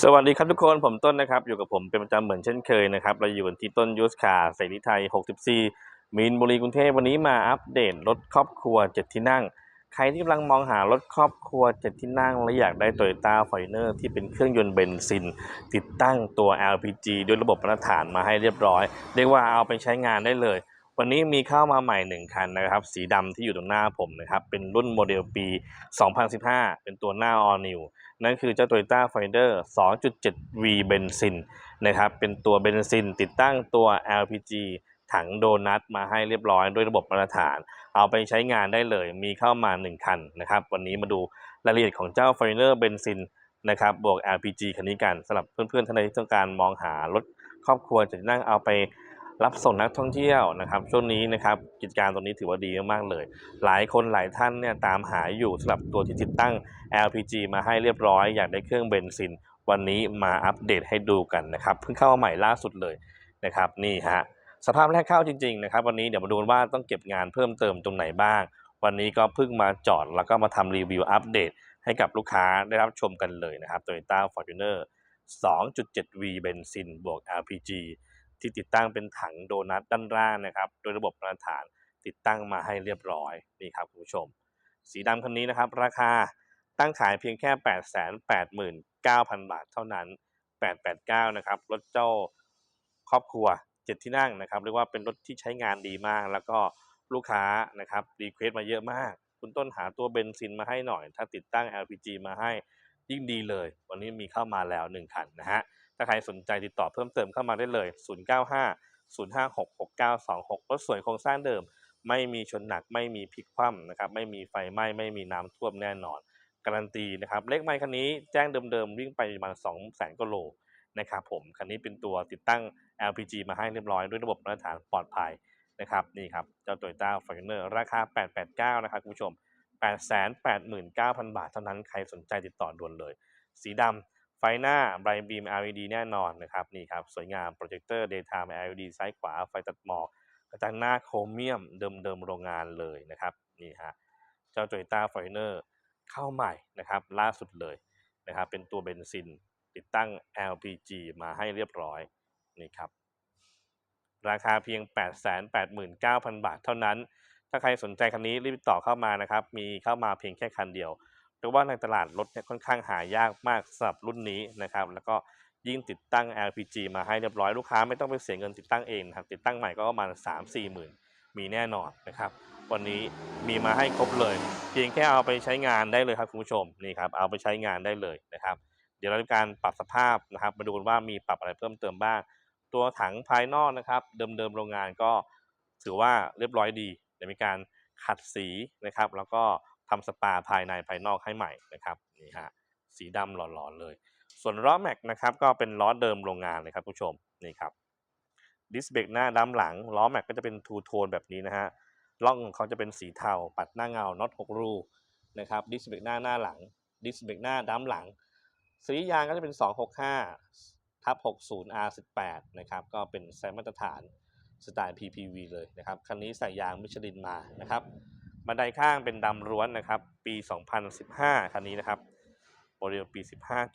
สวัสดีครับทุกคนผมต้นนะครับ อยู่กับผมเป็นประจำเหมือนเช่นเคยนะครับ เราอยู่กันที่ต้นยูสคาเสรีไทย 64 มีนบุรีกรุงเทพวันนี้มาอัปเดตรถครอบครัว 7 ที่นั่ง ใครที่กำลังมองหารถครอบครัว 7 ที่นั่ง และอยากได้ Toyota f i r n e r ที่เป็นเครื่องยนต์เบนซิน ติดตั้งตัว LPG ด้วยระบบมาตรฐานมาให้เรียบร้อย เรียกว่าเอาไปใช้งานได้เลย วันนี้มีเข้ามาใหม่1คันนะครับ สีดำที่อยู่ตรงหน้าผมนะครับเป็นรุ่นโมเดลปี 2015 เป็นตัวหน้า All New นั่นคือเจ้า Toyota Finder 2.7V เบนซินนะครับ เป็นตัวเบนซินติดตั้งตัว LPG ถังโดนัทมาให้เรียบร้อยด้วยระบบมาตรฐาน เอาไปใช้งานได้เลยมีเข้ามา 1 คันนะครับ วันนี้มาดูรายละเอียดของเจ้า Finder เบนซินนะครับบวก LPG คันนี้กันสำหรับเพื่อนๆท่านใดที่ต้องการมองหารถครอบครัวจะนั่งเอาไป รับส่งนักท่องเที่ยวนะครับ ช่วงนี้นะครับกิจการตรงนี้ถือว่าดีมากๆเลย หลายคนหลายท่านเนี่ยตามหาอยู่สำหรับตัวที่ติดตั้ง LPG มาให้เรียบร้อย อยากได้เครื่องเบนซิน วันนี้มาอัปเดตให้ดูกันนะครับเพิ่งเข้ามาใหม่ล่าสุดเลยนะครับนี่ฮะสภาพแรกเข้าจริงๆนะครับวันนี้เดี๋ยวมาดูว่าต้องเก็บงานเพิ่มเติมตรงไหนบ้าง วันนี้ก็เพิ่งมาจอดแล้วก็มาทำรีวิวอัปเดตให้กับลูกค้าได้รับชมกันเลยนะครับ Toyota Fortuner 2.7V เบนซินบวก LPG ที่ติดตั้งเป็นถังโดนัทด้านล่างนะครับ โดยระบบมาตรฐานติดตั้งมาให้เรียบร้อยนี่ครับคุณผู้ชม สีดำคันนี้นะครับ ราคาตั้งขายเพียงแค่ 889,000 บาทเท่านั้น 889 นะครับ รถเจ้าครอบครัว 7 ที่นั่งนะครับ เรียกว่าเป็นรถที่ใช้งานดีมาก แล้วก็ลูกค้านะครับรีเควสมาเยอะมาก คุณต้นหาตัวเบนซินมาให้หน่อย ถ้าติดตั้ง LPG มาให้ยิ่งดีเลย วันนี้มีเข้ามาแล้ว 1 คันนะฮะ ถ้าใครสนใจติดต่อเพิ่มเติมเข้ามาได้เลย 095 056 6926รถสวยโครงสร้างเดิม ไม่มีชนหนักไม่มีพลิกคว่ำนะครับไม่มีไฟไหม้ไม่มีน้ำท่วมแน่นอน การันตีนะครับเลขไมค์คันนี้แจ้งเดิมๆ วิ่งไปประมาณ 2 0 0 0 0 0กิโลนะครับผมคันนี้เป็นตัวติดตั้ง LPG มาให้เรียบร้อยด้วยระบบมาตรฐานปลอดภัยนะครับนี่ครับเจ้า Toyota f o r t u n e r ราคา 889 นะครับคุณผู้ชม 889,000 บาทเท่านั้นใครสนใจติดต่อด่วนเลย สีดำ ไฟหน้าไบรท์บีม LED แน่นอนนะครับนี่ครับสวยงามโปรเจคเตอร์ daytime LED ซ้ายขวา ไฟตัดหมอกกระจังหน้าโครเมียมเดิมๆโรงงานเลยนะครับนี่ฮะเจ้า Toyota f o r t u n e r เข้าใหม่นะครับล่าสุดเลยนะครับเป็นตัวเบนซินติดตั้ง LPG มาให้เรียบร้อยนี่ครับราคาเพียง 889,000 บาทเท่านั้น ถ้าใครสนใจคันนี้รีบติดต่อเข้ามานะครับ มีเข้ามาเพียงแค่คันเดียว เพราะว่าในตลาดรถเนี่ยค่อนข้างหายากมากสำหรับรุ่นนี้นะครับ แล้วก็ยิ่งติดตั้ง LPG มาให้เรียบร้อยลูกค้าไม่ต้องไปเสียเงินติดตั้งเองนะครับติดตั้งใหม่ก็ประมาณ 3 4หมื่นมีแน่นอนนะครับ วันนี้มีมาให้ครบเลย เพียงแค่เอาไปใช้งานได้เลยครับคุณผู้ชมนี่ครับเอาไปใช้งานได้เลยนะครับ เดี๋ยวเราจะการปรับสภาพนะครับมาดูว่ามีปรับอะไรเพิ่มเติมบ้าง ตัวถังภายนอกนะครับเดิมๆโรงงานก็ถือว่าเรียบร้อยดีเดี๋ยวมีการขัดสีนะครับ แล้วก็ ทำสปาภายในภายนอกให้ใหม่นะครับนี่ฮะสีดำหล่อๆเลย ส่วนล้อแม็กนะครับก็เป็นล้อเดิมโรงงานเลยครับผู้ชมนี่ครับดิสเบรกหน้าด้าหลังล้อแม็กก็จะเป็นทูโทนแบบนี้นะฮะล่องของเขาจะเป็นสีเทาปัดหน้าเงาน็อตหกรูนะครับดิสเบรกหน้าหน้าหลังดิสเบรกหน้าด้าหลังสียางก็จะเป็น 265ทับ60 R18 นะครับก็เป็นไซส์มาตรฐานสไตล์ PPV เลยนะครับคันนี้ใส่ยางมิชลินมานะครับ บันไดข้างเป็นดำล้วนนะครับ ปี 2015 คันนี้นะครับโมเดลปี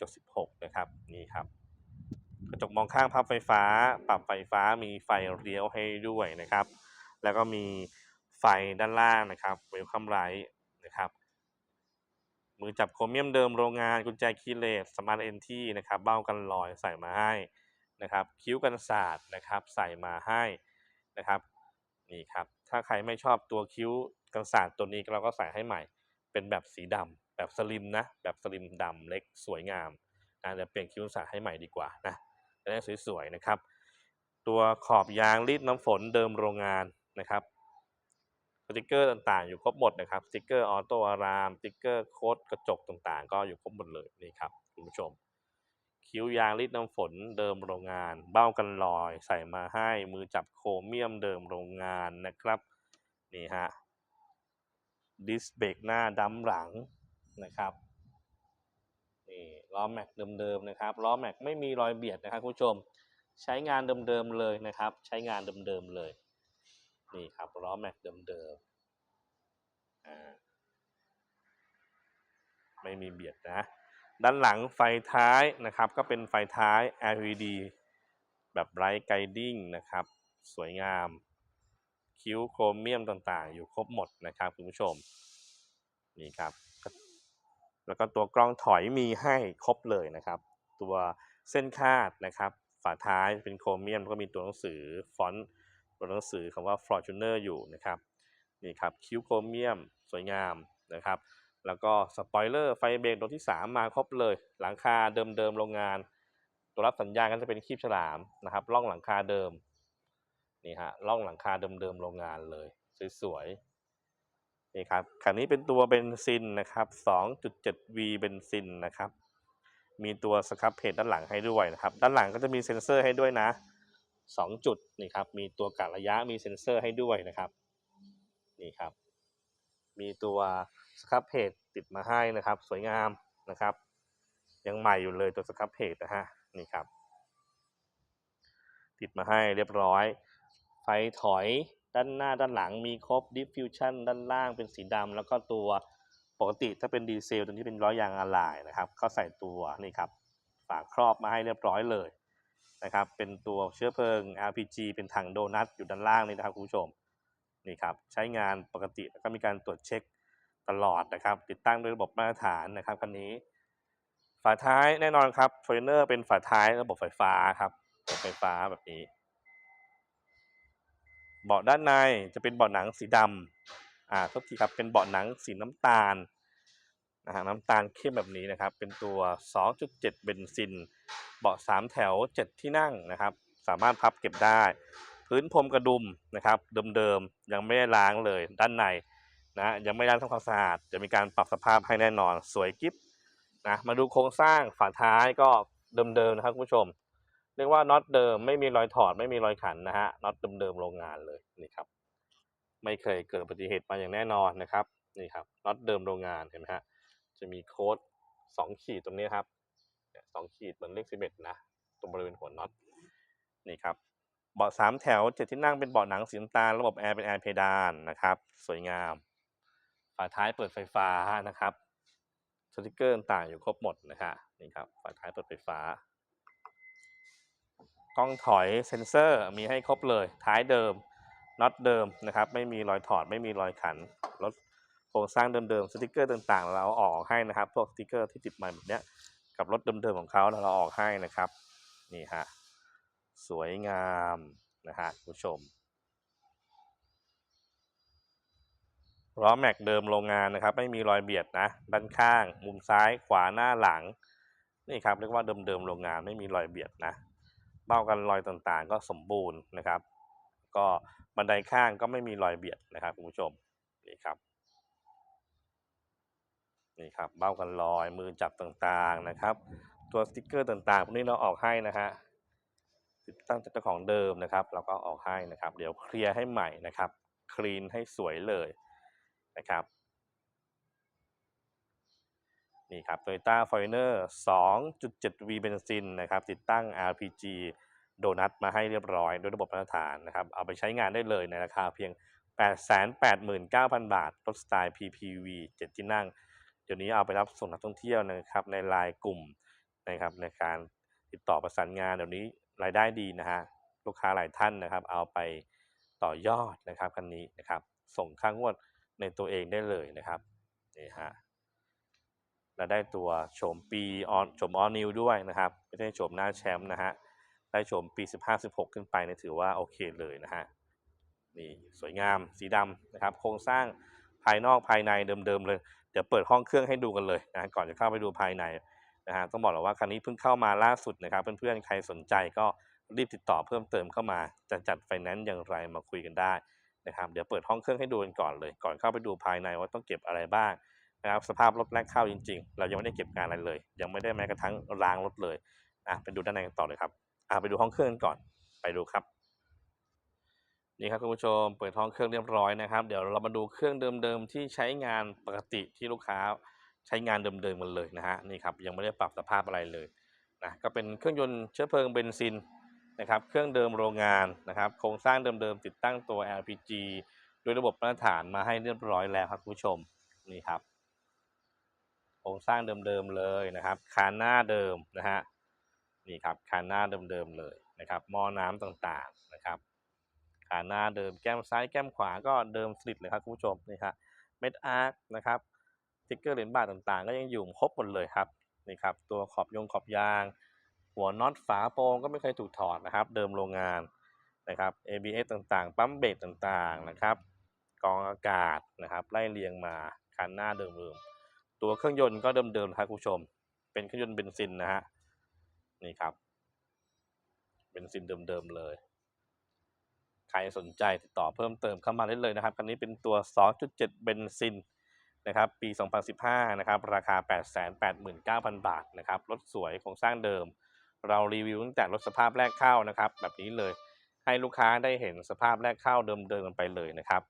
15.16 นะครับนี่ครับกระจกมองข้างพับไฟฟ้า ปรับไฟฟ้ามีไฟเลี้ยวให้ด้วยนะครับ แล้วก็มีไฟด้านล่างนะครับเวลคัมไลท์นะครับมือจับโครเมียมเดิมโรงงานกุญแจคีย์เลสสมาร์ทเอนที่นะครับเบ้ากันรอยใส่มาให้นะครับ คิ้วกันศาสตร์นะครับ ใส่มาให้นะครับนี่ครับถ้าใครไม่ชอบตัวคิ้ว กันศาสตร์ตัวนี้เราก็ใส่ให้ใหม่ เป็นแบบสีดำแบบสลิมนะ แบบสลิมดำเล็กสวยงามนะเดี๋ยวเปลี่ยนคิ้วสาให้ใหม่ดีกว่านะจะได้สวยๆนะครับ ตัวขอบยางรีดน้ำฝนเดิมโรงงานนะครับสติกเกอร์ต่างๆ อยู่ครบหมดนะครับสติกเกอร์ออโต้อารามสติกเกอร์โค้ดกระจกต่างๆ ก็อยู่ครบหมดเลยนี่ครับคุณผู้ชม คิ้วยางรีดน้ำฝนเดิมโรงงาน เบ้ากันลอย ใส่มาให้มือจับโครเมียมเดิมโรงงานนะครับ นี่ฮะ ดิสเบรกหน้าดัมหลังนะครับนี่ล้อแม็กเดิมๆนะครับล้อแม็กไม่มีรอยเบียดนะครับคุณผู้ชมใช้งานเดิมๆเลยนะครับ ใช้งานเดิมๆเลยนี่ครับล้อแม็กเดิมๆอ่าไม่มีเบียดนะด้านหลังไฟท้ายนะครับก็เป็นไฟท้าย LED แบบไ i ท์ไกดิ้งนะครับ สวยงาม คิ้วโครเมียมต่างๆ อยู่ครบหมดนะครับคุณผู้ชมนี่ครับ แล้วก็ตัวกล้องถอยมีให้ครบเลยนะครับ ตัวเส้นคาดนะครับ ฝาท้ายเป็นโครเมียมแล้วก็มีตัวหนังสือฟอนต์ตัวหนังสือคำว่า Fortuner อยู่นะครับนี่ครับคิ้วโครเมียมสวยงามนะครับ แล้วก็สปอยเลอร์ไฟเบรกตัวที่ 3 มาครบเลย หลังคาเดิมๆโรงงาน ตัวรับสัญญาณก็จะเป็นคีบฉลามนะครับล่องหลังคาเดิม นี่ฮะล่องหลังคาเดิมๆโรงงานเลย สวยๆนี่ครับคันนี้เป็นตัวเบนซินนะครับ 2.7V เบนซินนะครับ มีตัวสครับเพจด้านหลังให้ด้วยนะครับ ด้านหลังก็จะมีเซ็นเซอร์ให้ด้วยนะ 2 จุดนี่ครับ มีตัวกะระยะมีเซ็นเซอร์ให้ด้วยนะครับ นี่ครับ มีตัวสครับเพจติดมาให้นะครับ สวยงามนะครับ ยังใหม่อยู่เลยตัวสครับเพจนะฮะนี่ครับติดมาให้เรียบร้อย ไฟถอยด้านหน้าด้านหลังมีครบ diffusion ด้านล่างเป็นสีดำแล้วก็ตัวปกติถ้าเป็นดีเซลตัวนี้เป็นล้อยางอะไหล่นะครับเขาใส่ตัวนี่ครับฝาครอบมาให้เรียบร้อยเลยนะครับเป็นตัวเชื้อเพลิง LPG เป็นถังโดนัทอยู่ด้านล่างนี่นะครับคุณผู้ชมนี่ครับใช้งานปกติแล้วก็มีการตรวจเช็คตลอดนะครับ ติดตั้งด้วยระบบมาตรฐานนะครับคันนี้ ฝาท้ายแน่นอนครับ f o r เนอร์เป็นฝาท้ายระบบไฟฟ้าครับไฟฟ้าแบบนี้ เบาะด้านในจะเป็นเบาะหนังสีดำอ่าโทษทีครับเป็นเบาะหนังสีน้ำตาลนะฮะน้ำตาลเข้มแบบนี้นะครับ เป็นตัว 2.7 เบนซิน เบาะ 3 แถว 7 ที่นั่งนะครับ สามารถพับเก็บได้ พื้นพรมกระดุมนะครับเดิมๆยังไม่ได้ล้างเลยด้านในนะยังไม่ได้ทำความสะอาดจะมีการปรับสภาพให้แน่นอนสวยกิ๊บนะมาดูโครงสร้างฝาท้ายก็เดิมๆนะครับคุณผู้ชม เรียกว่าน็อตเดิมไม่มีรอยถอดไม่มีรอยขันนะฮะน็อตเดิมๆโรงงานเลยนี่ครับ ไม่เคยเกิดอุบัติเหตุมาอย่างแน่นอนนะครับนี่ครับน็อตเดิมโรงงานเห็นไหมฮะจะมีโค้ดสองขีดตรงนี้ครับสองขีดเหมือนเลขสิบเอ็ดนะตรงบริเวณหัวน็อตนี่ครับเบาะสามแถวเจ็ดที่นั่งเป็นเบาะหนังสีน้ำตาลระบบแอร์เป็นแอร์เพดานนะครับ สวยงาม ฝาท้ายเปิดไฟฟ้านะครับสติกเกอร์ต่างอยู่ครบหมดนะฮะนี่ครับฝาท้ายเปิดไฟฟ้า กล้องถอยเซ็นเซอร์มีให้ครบเลย ท้ายเดิมน็อตเดิมนะครับ ไม่มีรอยถอดไม่มีรอยขันรถโครงสร้างเดิมๆสติกเกอร์ต่างๆ เราเอาออกให้นะครับพวกสติกเกอร์ที่ติดมาแบบเนี้ยกับรถเดิมๆของเขาเราออกให้นะครับนี่ฮะสวยงามนะฮะคุณผู้ชมล้อแม็กเดิมโรงงานนะครับ ไม่มีรอยเบียดนะด้านข้าง มุมซ้ายขวาหน้าหลัง นี่ครับเรียกว่าเดิมๆโรงงานไม่มีรอยเบียดนะ เบ้ากันรอยต่างๆ ก็สมบูรณ์นะครับ ก็บันไดข้างก็ไม่มีรอยเบียดนะครับคุณผู้ชมนี่ครับนี่ครับเบ้ากันรอยมือจับต่างๆนะครับ ตัวสติกเกอร์ต่างๆพวกนี้เราออกให้นะฮะติดตั้งจากเจ้าของเดิมนะครับ เราก็ออกให้นะครับ เดี๋ยวเคลียร์ให้ใหม่นะครับ คลีนให้สวยเลยนะครับ นี่ครับ Toyota f o r t u n e r 2.7V เบนซินนะครับติดตั้ง LPG โดนัทมาให้เรียบร้อยด้วยระบบมาตรฐานนะครับ เอาไปใช้งานได้เลยในราคาเพียง 889,000 บาท รถสไตล์ PPV 7 ที่นั่ง เดี๋ยวนี้เอาไปรับส่งนักท่องเที่ยวนะครับในลน์กลุ่มนะครับในการติดต่อประสานงานเดี๋ยวนี้รายได้ดีนะฮะลูกค้าหลายท่านนะครับ เอาไปต่อยอดนะครับคันนี้นะครับ ส่งค่างวดในตัวเองได้เลยนะครับนี่ฮะ และได้ตัวโฉมปีออนโฉมออนิวด้วยนะครับ ไม่ใช่โฉมหน้าแชมป์นะฮะ ได้โฉมปี 15-16 ขึ้นไปเนี่ยถือว่าโอเคเลยนะฮะ นี่สวยงามสีดำนะครับ โครงสร้างภายนอกภายในเดิมๆเลย เดี๋ยวเปิดห้องเครื่องให้ดูกันเลยนะก่อนจะเข้าไปดูภายในนะฮะ ต้องบอกเลยว่าคันนี้เพิ่งเข้ามาล่าสุดนะครับ เพื่อนๆ ใครสนใจก็รีบติดต่อเพิ่มเติมเข้ามา จะจัดไฟแนนซ์อย่างไรมาคุยกันได้นะครับ เดี๋ยวเปิดห้องเครื่องให้ดูกันก่อนเลย ก่อนเข้าไปดูภายในว่าต้องเก็บอะไรบ้าง นะครับสภาพรถแรกเข้าจริง ๆ เรายังไม่ได้เก็บงานอะไรเลย ยังไม่ได้แม้กระทั่งล้างรถเลยอะไปดูด้านในกันต่อเลยครับอะไปดูห้องเครื่องกันก่อนไปดูครับนี่ครับคุณผู้ชมเปิดห้องเครื่องเรียบร้อยนะครับ เดี๋ยวเรามาดูเครื่องเดิมๆที่ใช้งานปกติที่ลูกค้าใช้งานเดิมๆกันเลยนะฮะนี่ครับยังไม่ได้ปรับสภาพอะไรเลยนะก็เป็นเครื่องยนต์เชื้อเพลิงเบนซินนะครับเครื่องเดิมโรงงานนะครับโครงสร้างเดิมๆติดตั้งตัว LPG โดยระบบมาตรฐานมาให้เรียบร้อยแล้วครับคุณผู้ชมนี่ครับ รงสร้างเดิมๆเลยนะครับคานหน้าเดิมนะฮะนี่ครับคานหน้าเดิมๆเลยนะครับหม้อน้ำต่างๆนะครับคานหน้าเดิมแก้มซ้ายแก้มขวาก็เดิมสลิดเลยครับคุณผู้ชมนี่ครับเม็ดอาร์คนะครับสติ๊กเกอร์เหรียญบาทต่างๆ ก็ยังอยู่ครบหมดเลยครับนี่ครับตัวขอบยงขอบยาง หัวน็อตฝาโปรงก็ไม่เคยถูกถอดนะครับ เดิมโรงงานนะครับ ABS ต่างๆ ปั๊มเบรกต่างๆนะครับกองอากาศนะครับไล่เรียงมาคันหน้าเดิมๆ ตัวเครื่องยนต์ก็เดิมๆครับคุณผู้ชม เป็นเครื่องยนต์เบนซินนะฮะนี่ครับเบนซินเดิมๆเลย ใครสนใจติดต่อเพิ่มเติมเข้ามาได้เลยนะครับคันนี้เป็นตัว 2.7 เบนซินนะครับปี 2015 นะครับ ราคา 889,000 บาทนะครับรถสวยโครงสร้างเดิม เรารีวิวตั้งแต่รถสภาพแรกเข้านะครับ แบบนี้เลยให้ลูกค้าได้เห็นสภาพแรกเข้าเดิมๆกันไปเลยนะครับ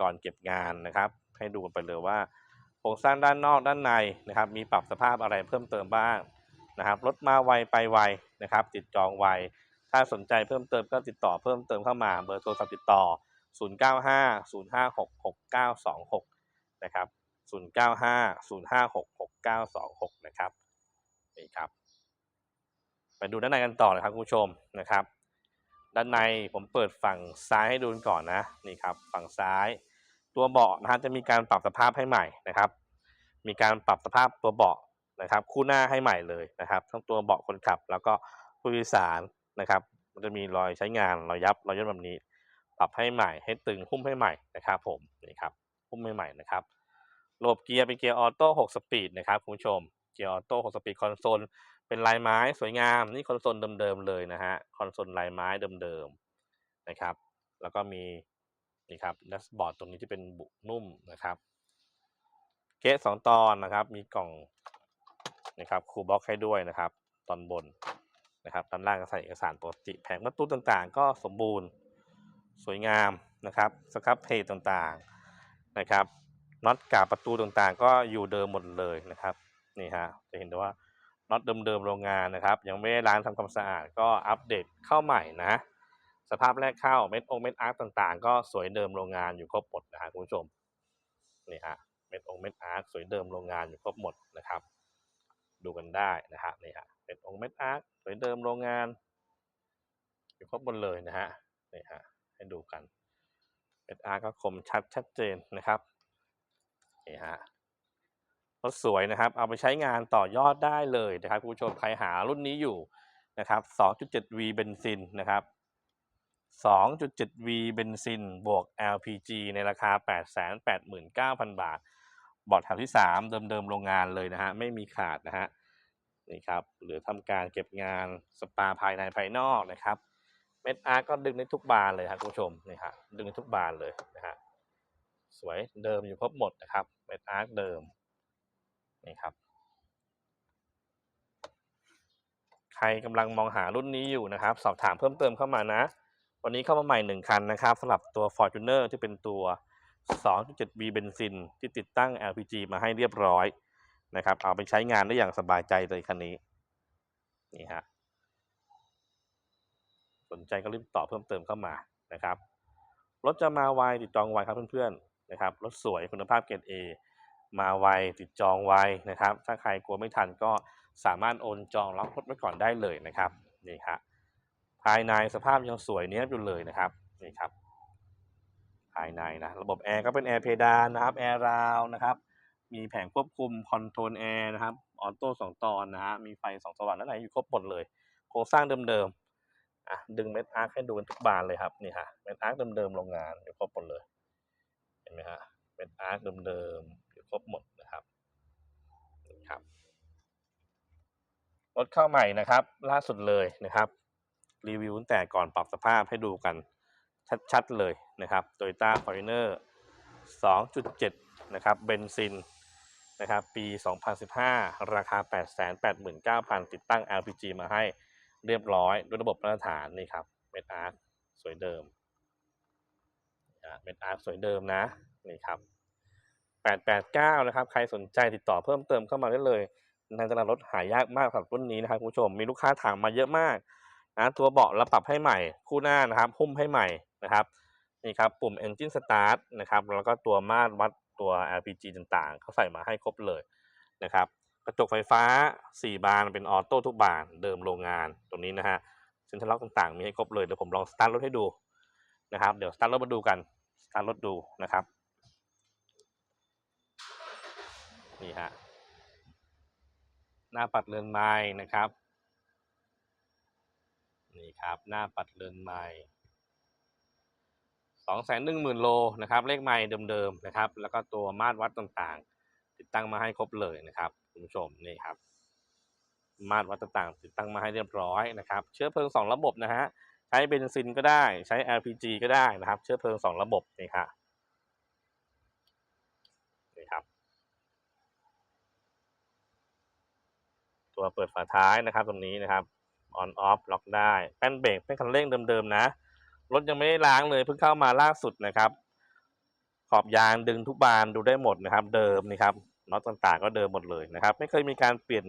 ก่อนเก็บงานนะครับ ให้ดูกันไปเลยว่า รงสร้างด้านนอกด้านในนะครับมีปรับสภาพอะไรเพิ่มเติมบ้างนะครับรถมาไวไปไวนะครับติดจองไว ถ้าสนใจเพิ่มเติมก็ติดต่อเพิ่มเติมเข้ามาเบอร์โทรศัพท์ติดต่อ 0950566926 นะครับ 0950566926 นะครับนี่ครับ ไปดูด้านในกันต่อนะครับคุณผู้ชมนะครับ ด้านในผมเปิดฝั่งซ้ายให้ดูก่อนนะนี่ครับฝั่งซ้าย ตัวเบาะนะฮะจะมีการปรับสภาพให้ใหม่นะครับ มีการปรับสภาพตัวเบาะนะครับ คู่หน้าให้ใหม่เลยนะครับ ทั้งตัวเบาะคนขับ แล้วก็ผู้โดยสารนะครับ มันจะมีรอยใช้งานรอยยับรอยย่นแบบนี้ ปรับให้ใหม่ให้ตึงหุ้มให้ใหม่นะครับผมนี่ครับหุ้มให้ใหม่นะครับระบบเกียร์เป็นเกียร์ออโต้6สปีดนะครับคุณผู้ชมเกียร์ออโต้6สปีดคอนโซลเป็นลายไม้สวยงามนี่คอนโซลเดิมๆเลยนะฮะคอนโซลลายไม้เดิมๆนะครับ แล้วก็มี นี่ครับแดชบอร์ดตรงนี้ที่เป็นบุนุ่มนะครับเกสสองตอนนะครับ มีกล่องนะครับคูบ็อกให้ด้วยนะครับ ตอนบนนะครับด้านล่างก็ใส่เอกสารปกติแผงประตูต่างๆ ก็สมบูรณ์สวยงามนะครับสครับเพจต่างๆนะครับน็อตกาบประตูต่างๆ ก็อยู่เดิมหมดเลยนะครับนี่ฮะจะเห็นได้ว่าน็อตเดิมๆโรงงานนะครับ ยังไม่ได้ล้างทำความสะอาดก็อัปเดตเข้าใหม่นะ สภาพแรกเข้าเม็ดองเม็ดอาร์ตต่างๆ ก็สวยเดิมโรงงานอยู่ครบหมดนะฮะคุณผู้ชมนี่ฮะเม็ดองเม็ดอาร์ตสวยเดิมโรงงานอยู่ครบหมดนะครับ ดูกันได้นะฮะนี่ฮะเม็ดองเม็ดอาร์ตสวยเดิมโรงงาน อยู่ครบหมดเลยนะฮะนี่ฮะให้ดูกันเม็ดอาร์ตก็คมชัดชัดเจนนะครับนี่ฮะรถสวยนะครับ เอาไปใช้งานต่อยอดได้เลยนะครับคุณผู้ชมใครหารุ่นนี้อยู่นะครับ 2.7V เบนซินนะครับ 2.7V เบนซิน บวก LPG ในราคา 889,000 บาท บอร์ดแถวที่ 3 เดิมๆโรงงานเลยนะฮะ ไม่มีขาดนะฮะ นี่ครับ หรือทำการเก็บงานสปาภายในภายนอกนะครับ เม็ดอาร์ก็ดึงได้ทุกบานเลยครับคุณผู้ชม นี่ฮะ ดึงได้ทุกบานเลยนะฮะ สวยเดิมอยู่ครบหมดนะครับ เม็ดอาร์เดิม นี่ครับใครกำลังมองหารุ่นนี้อยู่นะครับ สอบถามเพิ่มเติมเข้ามานะ วันนี้เข้ามาใหม่หนึ่งคันนะครับสำหรับตัว Fortuner ที่เป็นตัว 2.7B เบนซินที่ติดตั้ง LPG มาให้เรียบร้อยนะครับ เอาไปใช้งานได้อย่างสบายใจเลยคันนี้ นี่ฮะ สนใจก็รีบต่อเพิ่มเติมเข้ามานะครับ รถจะมาไวติดจองไวครับเพื่อนๆนะครับ รถสวยคุณภาพเกรด A มาไวติดจองไวนะครับ ถ้าใครกลัวไม่ทันก็สามารถโอนจองล็อกรถไว้ก่อนได้เลยนะครับ นี่ครับ ภายในสภาพยังสวยเนี้ยอยู่เลยนะครับนี่ครับ ภายในนะระบบแอร์ก็เป็นแอร์เพดานนะครับแอร์ราวนะครับมีแผงควบคุมคอนโทรลแอร์นะครับออโต้สองตอนนะฮะมีไฟสองสว่างด้านในอยู่ครบหมดเลย โครงสร้างเดิมๆอะดึงเม็ดอาร์คให้ดูกันทุกบานเลยครับนี่ฮะเม็ดอาร์คเดิมๆโรงงานอยู่ครบหมดเลย เห็นไหมฮะเม็ดอาร์คเดิมๆอยู่ครบหมดนะครับนี่ครับรถเข้าใหม่นะครับ ล่าสุดเลยนะครับ รีวิวตั้งแต่ก่อนปรับสภาพให้ดูกันชัดๆเลยนะครับ Toyota Fortuner 2.7 นะครับเบนซินนะครับปี 2015 ราคา 889,000 ติดตั้ง LPG มาให้เรียบร้อยด้วยระบบมาตรฐานนี่ครับเมดอาร์คสวยเดิมเมดอาร์คสวยเดิมนะนี่ครับ 889 นะครับ ใครสนใจติดต่อเพิ่มเติมเข้ามาได้เลยในตลาดรถหายากมากสำหรับรุ่นนี้นะครับคุณผู้ชมมีลูกค้าถามมาเยอะมาก นะตัวเบาะเราปรับให้ใหม่คู่หน้านะครับหุ้มให้ใหม่นะครับนี่ครับปุ่ม Engine Start นะครับแล้วก็ตัวมาตรวัดตัว LPG ต่างๆเขาใส่มาให้ครบเลยนะครับกระจกไฟฟ้า 4 บานเป็นออโต้ทุกบานเดิมโรงงานตรงนี้นะฮะเซ็นทรัลล็อกต่างๆ มีให้ครบเลยเดี๋ยวผมลองสตาร์ทรถให้ดูนะครับเดี๋ยวสตาร์ทรถมาดูกันสตาร์ทรถดูนะครับนี่ฮะหน้าปัดเรือนไม้นะครับ นี่ครับหน้าปัดเรือนไม้สองแสนหนึ่งหมื่นโลนะครับ เลขไม้เดิมๆนะครับ แล้วก็ตัวมาตรวัดต่างๆ ติดตั้งมาให้ครบเลยนะครับคุณผู้ชมนี่ครับ มาตรวัดต่างๆ ติดตั้งมาให้เรียบร้อยนะครับ เชื้อเพลิงสองระบบนะฮะใช้เบนซินก็ได้ใช้ LPG ก็ได้นะครับ เชื้อเพลิงสองระบบนี่ครับนี่ครับ ตัวเปิดฝาท้ายนะครับตรงนี้นะครับ on off ล็อกได้แป้นเบรกแป้นคันเร่งเดิมๆนะ รถยังไม่ได้ล้างเลยเพิ่งเข้ามาล่าสุดนะครับ ขอบยางดึงทุกบานดูได้หมดนะครับ เดิมนี่ครับน็อตต่างๆก็เดิมหมดเลยนะครับ ไม่เคยมีการเปลี่ยน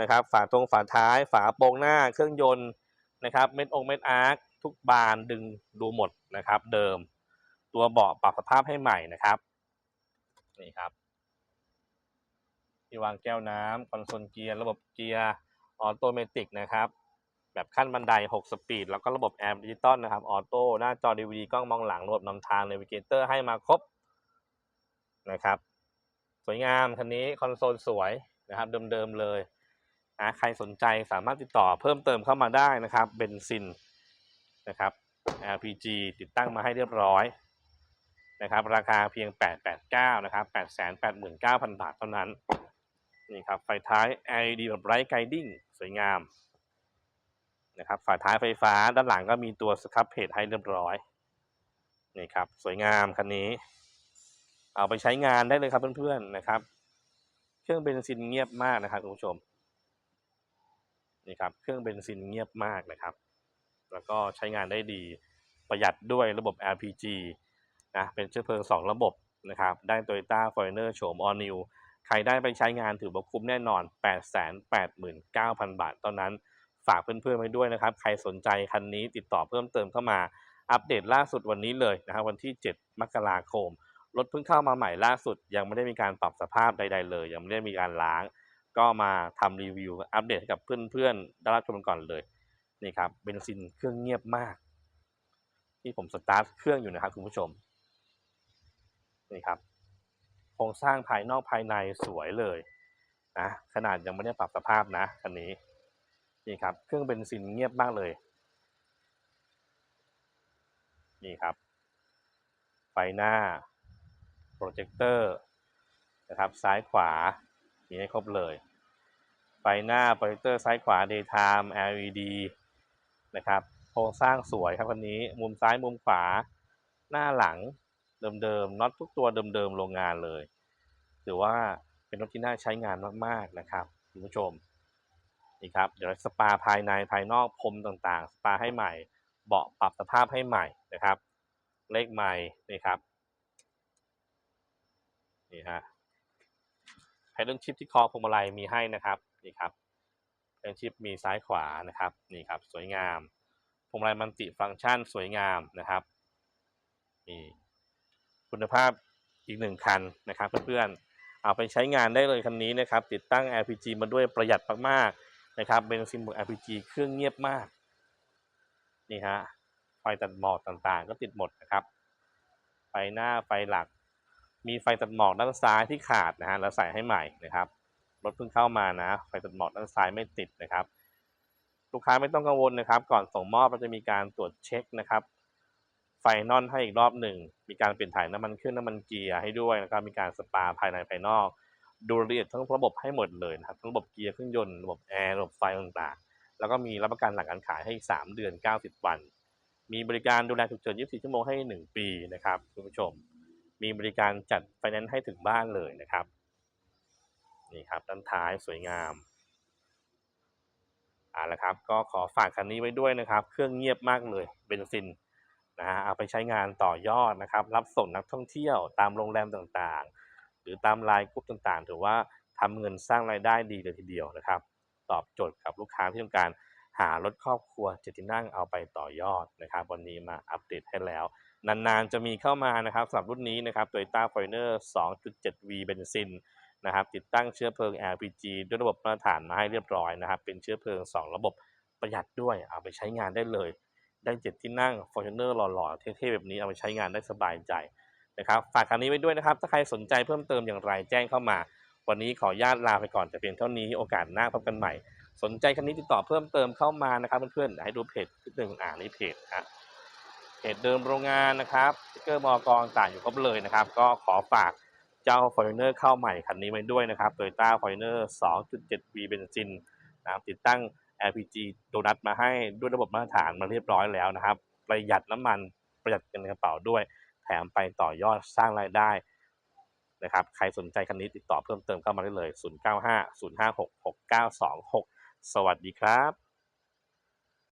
นะครับ ฝาตรงฝาท้าย ฝาโปรงหน้าเครื่องยนต์นะครับเม็ดองเม็ดอาร์คทุกบานดึงดูหมดนะครับ เดิม ตัวเบาะปรับสภาพให้ใหม่นะครับนี่ครับที่วางแก้วน้ำคอนโซลเกียร์ระบบเกียร์ออโตเมติกนะครับ แบบขั้นบันได 6 สปีด แล้วก็ระบบแอร์ดิจิตอลนะครับ ออโต้ หน้าจอ DVD กล้องมองหลัง ระบบนำทาง n น v i เกเตอร์ให้มาครบนะครับ สวยงาม คันนี้คอนโซลสวยนะครับเดิมๆเลยนะใครสนใจสามารถติดต่อเพิ่มเติมเข้ามาได้นะครับเบนซินนะครับ LPG ติดตั้งมาให้เรียบร้อยนะครับ ราคาเพียง 889 นะครับ 889,000 บาทเท่านั้น นี่ครับ ไฟท้าย LED แบบไร้ไกดิ้ง สวยงาม นะครับฝาท้ายไฟฟ้าด้านหลังก็มีตัวสครับเพจให้เรียบร้อยนี่ครับสวยงามคันนี้ เอาไปใช้งานได้เลยครับเพื่อนๆนะครับ เครื่องเบนซินเงียบมากนะครับคุณผู้ชมนี่ครับเครื่องเบนซินเงียบมากนะครับ แล้วก็ใช้งานได้ดีประหยัดด้วยระบบ LPG นะเป็นเชื้อเพลิง 2 ระบบนะครับ ได้ Toyota Foreigner โฉม All New ใครได้ไปใช้งานถือว่าคุ้มแน่นอน 889,000 บาทตอนนั้น ฝากเพื่อนๆไว้ด้วยนะครับ ใครสนใจคันนี้ติดต่อเพิ่มเติมเข้ามาอัปเดตล่าสุดวันนี้เลยนะครับวันที่ 7 มกราคมรถเพิ่งเข้ามาใหม่ล่าสุด ยังไม่ได้มีการปรับสภาพใด ๆ เลย ยังไม่ได้มีการล้าง ก็มาทำรีวิวอัปเดตให้กับเพื่อนๆได้รับชมก่อนเลยนี่ครับเบนซินเครื่องเงียบมาก ที่ผมสตาร์ทเครื่องอยู่นะครับคุณผู้ชมนี่ครับโครงสร้างภายนอกภายในสวยเลยนะขนาดยังไม่ได้ปรับสภาพนะคันนี้ นี่ครับ เครื่องเบนซินเงียบมากเลย นี่ครับ ไฟหน้า โปรเจคเตอร์นะครับ ซ้ายขวา มีให้ครบเลย ไฟหน้า โปรเจคเตอร์ซ้ายขวา daytime LED นะครับ โครงสร้างสวยครับคันนี้ มุมซ้ายมุมขวา หน้าหลังเดิมๆน็อตทุกตัวเดิมๆโรงงานเลย ถือว่าเป็นรถที่น่าใช้งานมากๆนะครับคุณผู้ชม นี่ครับเดี๋ยวสปาภายในภายนอกพรมต่างๆ สปาให้ใหม่ เบาะปรับสภาพให้ใหม่นะครับ เลขใหม่นี่ครับนี่ฮะไพดลชิปที่คอพวงมาลัยมีให้นะครับนี่ครับไพดลชิปมีซ้ายขวานะครับนี่ครับสวยงามพวงมาลัยมันติฟังก์ชันสวยงามนะครับนี่คุณภาพอีกหนึ่งคันนะครับเพื่อนๆเอาไปใช้งานได้เลยคันนี้นะครับ ติดตั้ง LPG มาด้วยประหยัดมากๆ นะครับเบนซินบวก LPG เครื่องเงียบมาก นี่ฮะไฟตัดหมอกต่างๆ ก็ติดหมดนะครับ ไฟหน้าไฟหลัก มีไฟตัดหมอกด้านซ้ายที่ขาดนะฮะแล้วใส่ให้ใหม่นะครับรถเพิ่งเข้ามานะ ไฟตัดหมอกด้านซ้ายไม่ติดนะครับ ลูกค้าไม่ต้องกังวลนะครับ ก่อนส่งมอบเราจะมีการตรวจเช็คนะครับ ไฟนอนให้อีกรอบหนึ่ง มีการเปลี่ยนถ่ายน้ำมันเครื่องน้ำมันเกียร์ให้ด้วยนะครับมีการสปาภายในภายนอก ดูรายละเอียดทั้งระบบให้หมดเลยนะครับทั้งระบบเกียร์เครื่องยนต์ระบบแอร์ระบบไฟต่างๆ แล้วก็มีรับประกันหลังการขายให้ 3 เดือน 90 วัน มีบริการดูแลฉุกเฉิน 24 ชั่วโมงให้ 1 ปีนะครับคุณผู้ชม มีบริการจัดไฟแนนซ์ให้ถึงบ้านเลยนะครับนี่ครับด้านท้ายสวยงามอ่าละครับก็ขอฝากคันนี้ไว้ด้วยนะครับ เครื่องเงียบมากเลยเบนซินนะฮะเอาไปใช้งานต่อยอดนะครับ รับส่งนักท่องเที่ยวตามโรงแรมต่างๆ หรือตามไลน์กรุ๊ปต่างๆ ถือว่าทำเงินสร้างรายได้ดีเลยทีเดียวนะครับ ตอบโจทย์กับลูกค้าที่ต้องการหารถครอบครัวเจ็ดที่นั่งเอาไปต่อยอดนะครับ วันนี้มาอัปเดตให้แล้ว นานๆจะมีเข้ามานะครับสำหรับรุ่นนี้นะครับ Toyota Foreigner 2.7V เบนซินนะครับติดตั้งเชื้อเพลิง LPG ด้วยระบบมาตรฐานมาให้เรียบร้อยนะครับ เป็นเชื้อเพลิง 2 ระบบประหยัดด้วยเอาไปใช้งานได้เลย ได้เจ็ดที่นั่ง Fortuner หล่อๆเท่ๆแบบนี้เอาไปใช้งานได้สบายใจ นะครับฝากคันนี้ไว้ด้วยนะครับ ถ้าใครสนใจเพิ่มเติมอย่างไรแจ้งเข้ามา วันนี้ขออนุญาตลาไปก่อนแต่เพียงเท่านี้โอกาสหน้าพบกันใหม่ สนใจคันนี้ติดต่อเพิ่มเติมเข้ามานะครับเพื่อนๆให้ดูเพจนิดหนึ่งอ่านในเพจนะเพจเดิมโรงงานนะครับสติกเกอร์มอกรต่างอยู่ครบเลยนะครับ ก็ขอฝากเจ้า Fortuner เข้าใหม่คันนี้ไว้ด้วยนะครับ Toyota Fortuner 2.7V เบนซินนะครับติดตั้ง LPG โดนัทมาให้ด้วยระบบมาตรฐานมาเรียบร้อยแล้วนะครับ ประหยัดน้ำมันประหยัดเงินในกระเป๋าด้วย แถมไปต่อยอดสร้างรายได้นะครับ ใครสนใจคันนี้ติดต่อเพิ่มเติมเข้ามาได้เลย 0950566926 สวัสดีครับ